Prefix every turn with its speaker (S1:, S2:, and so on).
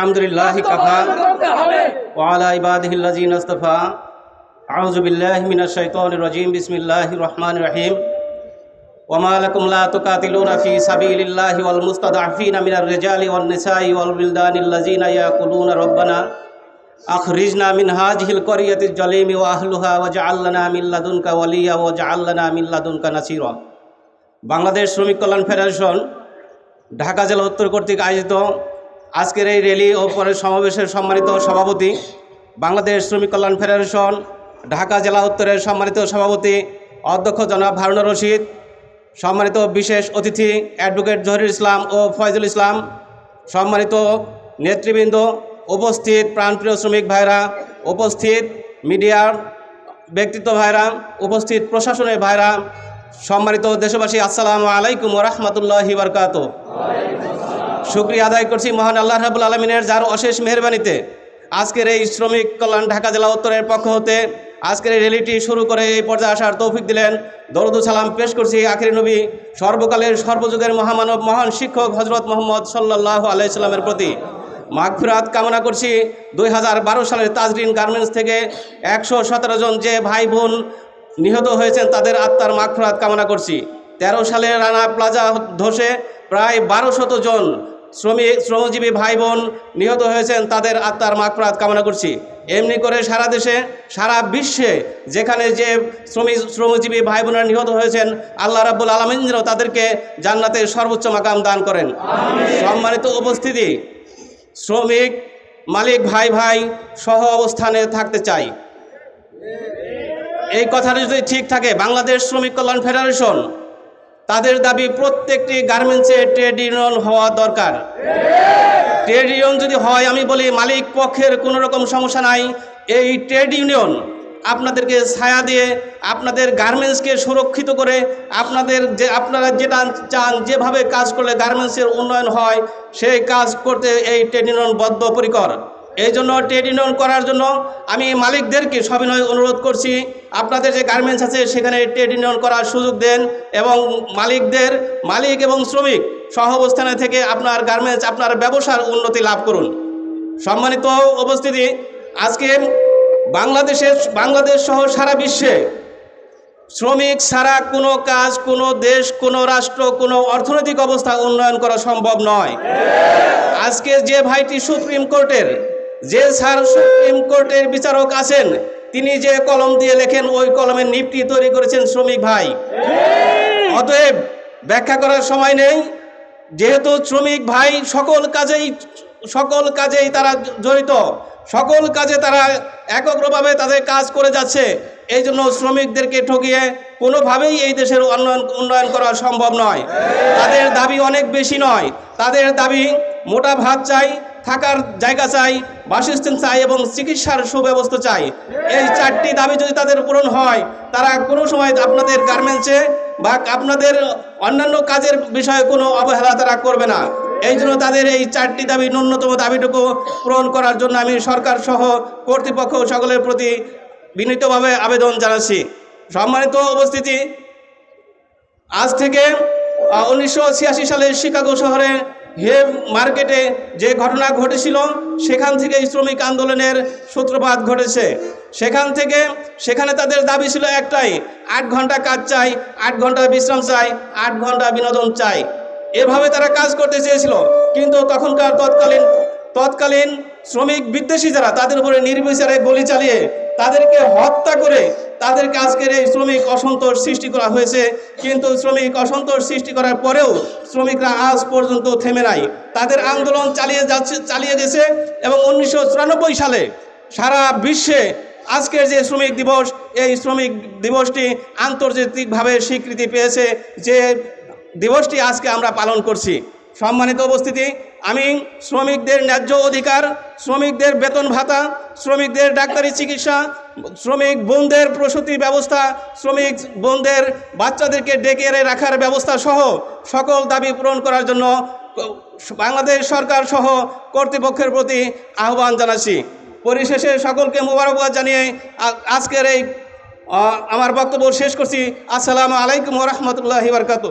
S1: الحمد لله كفى وعلى عباده الذين اصطفى أعوذ بالله من الشيطان الرجيم بسم الله الرحمن الرحيم وما لكم لا تقاتلون في سبيل الله والمستضعفين من الرجال والنساء والولدان الذين يقولون ربنا أخرجنا من هذه القرية الجليم وأهلها واجعل لنا من لدنك وليا واجعل لنا من لدنك نصيرا বাংলাদেশ শ্রমিক কল্যাণ ফেডারেশন ঢাকা জেলা উত্তর কর্তৃক আয়োজিত আজকের এই র্যালি ও পরের সমাবেশের সম্মানিত সভাপতি, বাংলাদেশ শ্রমিক কল্যাণ ফেডারেশন, ঢাকা জেলা উত্তরের সম্মানিত সভাপতি, অধ্যক্ষ জনাব হারুনুর রশিদ, সম্মানিত বিশেষ অতিথি অ্যাডভোকেট জহিরুল ইসলাম ও ফয়জুল ইসলাম, সম্মানিত নেতৃবৃন্দ, উপস্থিত প্রাণপ্রিয় শ্রমিক ভাইরা, উপস্থিত মিডিয়ার ব্যক্তিত্ব ভাইরা, উপস্থিত প্রশাসনের ভাইরা, সম্মানিত দেশবাসী, আসসালামু আলাইকুম রহমতুল্লাহি বরকাত শুক্রিয়া আদায় করছি মহান আল্লাহ রাবুল আলমিনের যার অশেষ মেহরবানিতে। আজকের এই শ্রমিক কল্যাণ ঢাকা জেলা উত্তরের পক্ষ হতে আজকের এই র্যালিটি শুরু করে এই পর্যায়ে আসার তৌফিক দিলেন। দরুদ সালাম পেশ করছি আখিরি নবী, সর্বকালের সর্বযুগের মহামানব, মহান শিক্ষক হজরত মোহাম্মদ সাল্লাহ আলাইসাল্লামের প্রতি। মাগফিরাত কামনা করছি দুই বারো সালের তাজরিন গার্মেন্টস থেকে। একশো সতেরো জন যে ভাই বোন নিহত হয়েছেন, তাদের আত্মার মাগফিরাত কামনা করছি। তেরো সালে রানা প্লাজা ধসে প্রায় বারো জন শ্রমিক শ্রমজীবী ভাই বোন নিহত হয়েছেন তাদের আত্মার মাগফিরাত কামনা করছি। এমনি করে সারা দেশে সারা বিশ্বে যেখানে যে শ্রমিক শ্রমজীবী ভাই বোনেরা নিহত হয়েছেন আল্লাহ রাব্বুল আলমিনও তাদেরকে জান্নাতের সর্বোচ্চ মাকাম দান করেন। সম্মানিত উপস্থিতি শ্রমিক মালিক ভাই ভাই সহ অবস্থানে থাকতে চাই। এই কথাটা যদি ঠিক থাকে বাংলাদেশ শ্রমিক কল্যাণ ফেডারেশন তাদের দাবি প্রত্যেকটি গার্মেন্টসে ট্রেড ইউনিয়ন হওয়া দরকার। ট্রেড ইউনিয়ন যদি হয়, আমি বলি মালিক পক্ষের কোনো রকম সমস্যা নাই। এই ট্রেড ইউনিয়ন আপনাদেরকে ছায়া দিয়ে, আপনাদের গার্মেন্টসকে সুরক্ষিত করে, আপনাদের যে, আপনারা যেটা চান, যেভাবে কাজ করলে গার্মেন্টসের উন্নয়ন হয়, সেই কাজ করতে এই ট্রেড ইউনিয়ন বদ্ধপরিকর। এই জন্য ট্রেড ইউনিয়ন করার জন্য আমি মালিকদেরকে সবিনয় অনুরোধ করছি, আপনাদের যে গার্মেন্টস আছে সেখানে ট্রেড ইউনিয়ন করার সুযোগ দেন এবং মালিকদের, মালিক এবং শ্রমিক সহ অবস্থানে থেকে আপনার গার্মেন্টস আপনার ব্যবসার উন্নতি লাভ করুন। সম্মানিত উপস্থিতি, আজকে বাংলাদেশের, বাংলাদেশ সহ সারা বিশ্বে শ্রমিক ছাড়া কোনো কাজ, কোনো দেশ, কোনো রাষ্ট্র, কোনো অর্থনৈতিক অবস্থা উন্নয়ন করা সম্ভব নয়। আজকে যে ভাইটি সুপ্রিম কোর্টের যে স্যার সুপ্রিম কোর্টের বিচারক আছেন, তিনি যে কলম দিয়ে লেখেন, ওই কলমের নিপটি তৈরি করেছেন শ্রমিক ভাই। অতএব ব্যাখ্যা করার সময় নেই, যেহেতু শ্রমিক ভাই সকল কাজেই সকল কাজেই তারা জড়িত, সকল কাজে তারা একগ্রভাবে তাদের কাজ করে যাচ্ছে, এই জন্য শ্রমিকদেরকে ঠকিয়ে কোনোভাবেই এই দেশের উন্নয়ন উন্নয়ন করা সম্ভব নয়। তাদের দাবি অনেক বেশি নয়, তাদের দাবি মোটা ভাত চাই থাকার জায়গা চাই, বাসস্থান চাই এবং চিকিৎসার সুব্যবস্থা চাই। এই চারটি দাবি যদি তাদের পূরণ হয়, তারা কোনো সময় আপনাদের গার্মেন্টসে বা আপনাদের অন্যান্য কাজের বিষয়ে কোনো অবহেলা তারা করবে না। এই জন্য তাদের এই চারটি দাবি ন্যূনতম দাবিটুকু পূরণ করার জন্য আমি সরকার সহ কর্তৃপক্ষ সকলের প্রতি বিনীতভাবে আবেদন জানাচ্ছি। সম্মানিত উপস্থিতি, আজ থেকে উনিশশো ছিয়াশি সালে শিকাগো শহরে হেভ মার্কেটে যে ঘটনা ঘটেছিল, সেখান থেকে শ্রমিক আন্দোলনের সূত্রপাত ঘটেছে। সেখান থেকে, সেখানে তাদের দাবি ছিল একটাই, আট ঘণ্টা কাজ চাই, আট ঘণ্টা বিশ্রাম চাই, আট ঘণ্টা বিনোদন চাই। এভাবে তারা কাজ করতে চেয়েছিল, কিন্তু তখনকার তৎকালীন তৎকালীন শ্রমিক বিদ্বেষী যারা, তাদের উপরে নির্বিচারে গুলি চালিয়ে তাদেরকে হত্যা করে তাদেরকে আজকের এই শ্রমিক অসন্তোষ সৃষ্টি করা হয়েছে, কিন্তু শ্রমিক অসন্তোষ সৃষ্টি করার পরেও শ্রমিকরা আজ পর্যন্ত থেমে নাই। তাদের আন্দোলন চালিয়ে যাচ্ছে, চালিয়ে গেছে এবং উনিশশো চুরানব্বই সালে সারা বিশ্বে আজকের যে শ্রমিক দিবস, এই শ্রমিক দিবসটি আন্তর্জাতিকভাবে স্বীকৃতি পেয়েছে যে দিবসটি আজকে আমরা পালন করছি। সম্মানিত উপস্থিতি, আমি শ্রমিকদের ন্যায্য অধিকার, শ্রমিকদের বেতন ভাতা, শ্রমিকদের ডাক্তারি চিকিৎসা, শ্রমিক বোনদের প্রসূতি ব্যবস্থা, শ্রমিক বোনদের বাচ্চাদেরকে ডেকে রাখার ব্যবস্থা সহ সকল দাবি পূরণ করার জন্য বাংলাদেশ সরকার সহ কর্তৃপক্ষের প্রতি আহ্বান জানাচ্ছি। পরিশেষে সকলকে মোবারকবাদ জানিয়ে আজকের এই আমার বক্তব্য শেষ করছি। আসসালামু আলাইকুম রহমতুল্লাহি বরকাত